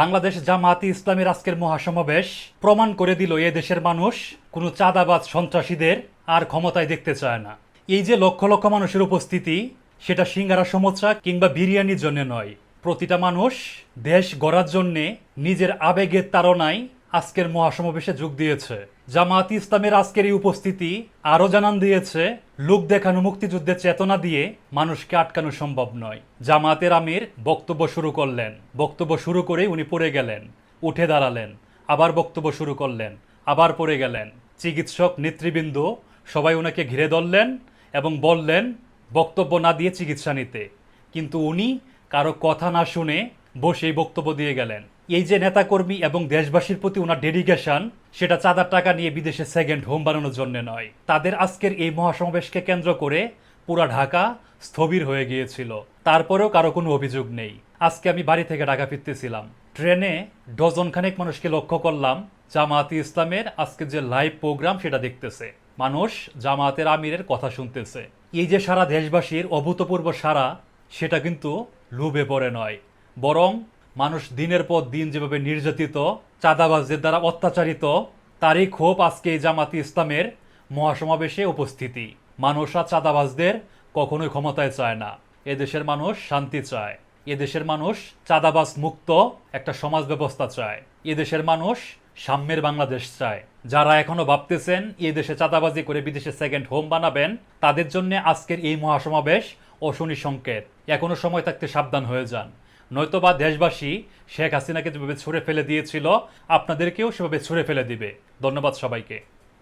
বাংলাদেশ জামাতি ইসলামের আজকের মহাসমাবেশ প্রমাণ করে দিল এ দেশের মানুষ কোনো চাঁদাবাজ সন্ত্রাসীদের আর ক্ষমতায় দেখতে চায় না। এই যে লক্ষ লক্ষ মানুষের উপস্থিতি, সেটা সিঙ্গারা সমোচা কিংবা বিরিয়ানির জন্য নয়। প্রতিটা মানুষ দেশ গড়ার জন্যে নিজের আবেগের তাড়নায় আজকের মহাসমাবেশে যোগ দিয়েছে। জামায়াত ইসলামের আজকের এই উপস্থিতি আরও জানান দিয়েছে, লোক দেখানো মুক্তিযুদ্ধের চেতনা দিয়ে মানুষকে আটকানো সম্ভব নয়। জামায়াতের আমির বক্তব্য শুরু করলেন। বক্তব্য শুরু করে উনি পড়ে গেলেন, উঠে দাঁড়ালেন, আবার বক্তব্য শুরু করলেন, আবার পড়ে গেলেন। চিকিৎসক, নেতৃবৃন্দ সবাই ওনাকে ঘিরে ধরলেন এবং বললেন, বক্তব্য না দিয়ে চিকিৎসা নিতে। কিন্তু উনি কারও কথা না শুনে বসেই বক্তব্য দিয়ে গেলেন। এই যে নেতাকর্মী এবং দেশবাসীর প্রতি ওনার ডেডিকেশন সেটা চাঁদার টাকা নিয়ে বিদেশে সেকেন্ড হোম বানানোর জন্য নয়। তাদের আজকের এই মহাসমাবেশকে কেন্দ্র করে পুরা ঢাকা স্থবির হয়ে গিয়েছিল। তারপরেও কারও কোনো অভিযোগ নেই। আজকে আমি বাড়ি থেকে ঢাকা ফিরতেছিলাম। ট্রেনে ডজন খানেক মানুষকে লক্ষ্য করলাম। জামায়াতি ইসলামের আজকে যে লাইভ প্রোগ্রাম সেটা দেখতেছে। মানুষ জামায়াতের আমিরের কথা শুনতেছে। এই যে সারা দেশবাসীর অভূতপূর্ব সারা সেটা কিন্তু লোভে পড়ে নয়। বরং মানুষ দিনের পর দিন যেভাবে নির্যাতিত, চাঁদাবাজদের দ্বারা অত্যাচারিত, তারই ক্ষোভ আজকে এই জামাতি ইসলামের মহাসমাবেশে উপস্থিতি। মানুষ আর চাঁদাবাজদের কখনোই ক্ষমতায় চায় না। এদেশের মানুষ শান্তি চায়। এদেশের মানুষ চাঁদাবাজ মুক্ত একটা সমাজ ব্যবস্থা চায়। এদেশের মানুষ সাম্যের বাংলাদেশ চায়। যারা এখনও ভাবতেছেন এই দেশে চাঁদাবাজি করে বিদেশে সেকেন্ড হোম বানাবেন, তাদের জন্য আজকের এই মহাসমাবেশ অশনি সংকেত। এখনও সময় থাকতে সাবধান হয়ে যান। নয়তোবা দেশবাসী শেখ হাসিনাকে যেভাবে ছুঁড়ে ফেলে দিয়েছিল, আপনাদেরকেও সেভাবে ছুঁড়ে ফেলে দিবে। ধন্যবাদ সবাইকে।